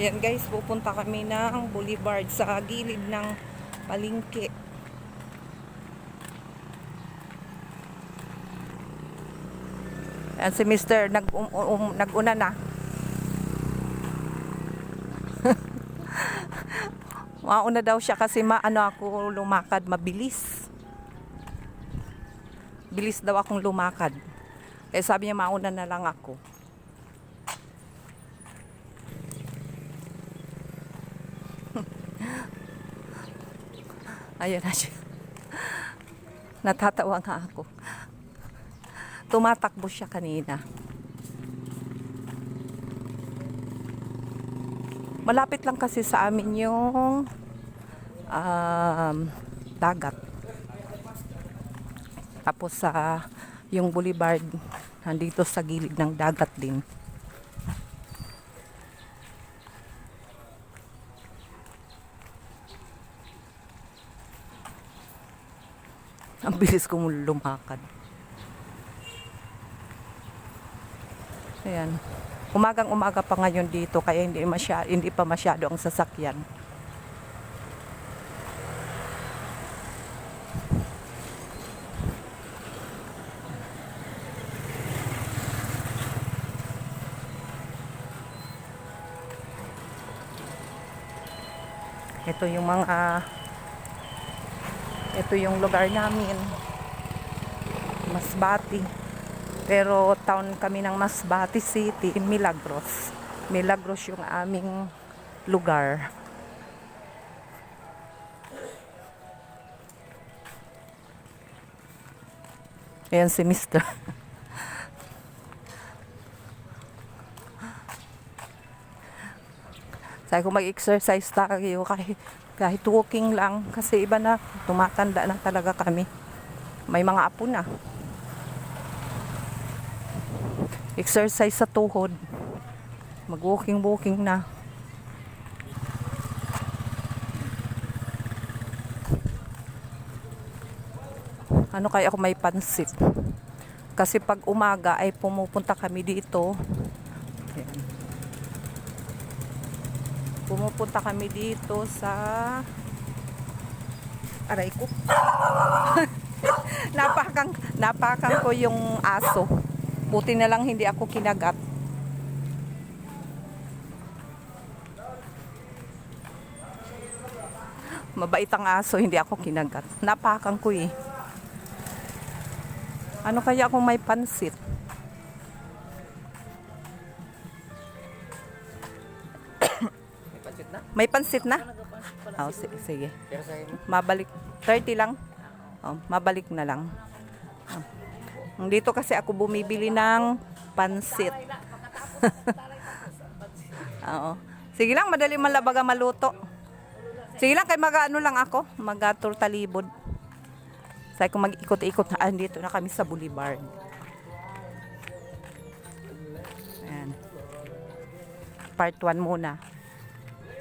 Ayan guys, pupunta kami ng Boulevard sa gilid ng palingki. Ayan si Mr. Nag, um, um, nag-una na. Mauna daw siya kasi maano ako lumakad mabilis. Bilis daw akong lumakad. Eh sabi niya mauna na lang ako. Ayan na siya. Natatawa nga ako. Tumatakbo siya kanina. Malapit lang kasi sa amin yung um, dagat. Tapos sa yung boulevard nandito sa gilid ng dagat din. Ang bilis kong lumakad. Ayan. Umagang umaga pa ngayon dito kaya hindi masya, hindi pa masyado ang sasakyan. Ito yung mga ito yung lugar namin. Masbati. Pero town kami ng Masbati City, Milagros. Milagros yung aming lugar. Ayan si Mr. Sabi ko mag-exercise tayo kahit, kahit walking lang. Kasi iba na, tumatanda na talaga kami. May mga apo na. Exercise sa tuhod. Mag-walking-walking na. Ano kaya ako may pansit? Kasi pag umaga ay pumupunta kami dito. Ayan. Pumupunta kami dito sa aray ko. napakang napakang ko yung aso. Buti na lang hindi ako kinagat. Mabait ang aso, hindi ako kinagat. Napakang ko eh. Ano kaya kung may pansit? May pansit na? Oh, sige, sige. Mo. Mabalik. 30 lang. Oh, mabalik na lang. Oh. Dito kasi ako bumibili ng pansit. Oo. Sige lang, madali man labaga maluto. Sige lang, kay mag-ano lang ako. Mag-turtalibod. Sabi ko mag-ikot-ikot na. Ah, dito na kami sa boulevard. Ayan. Part 1 muna.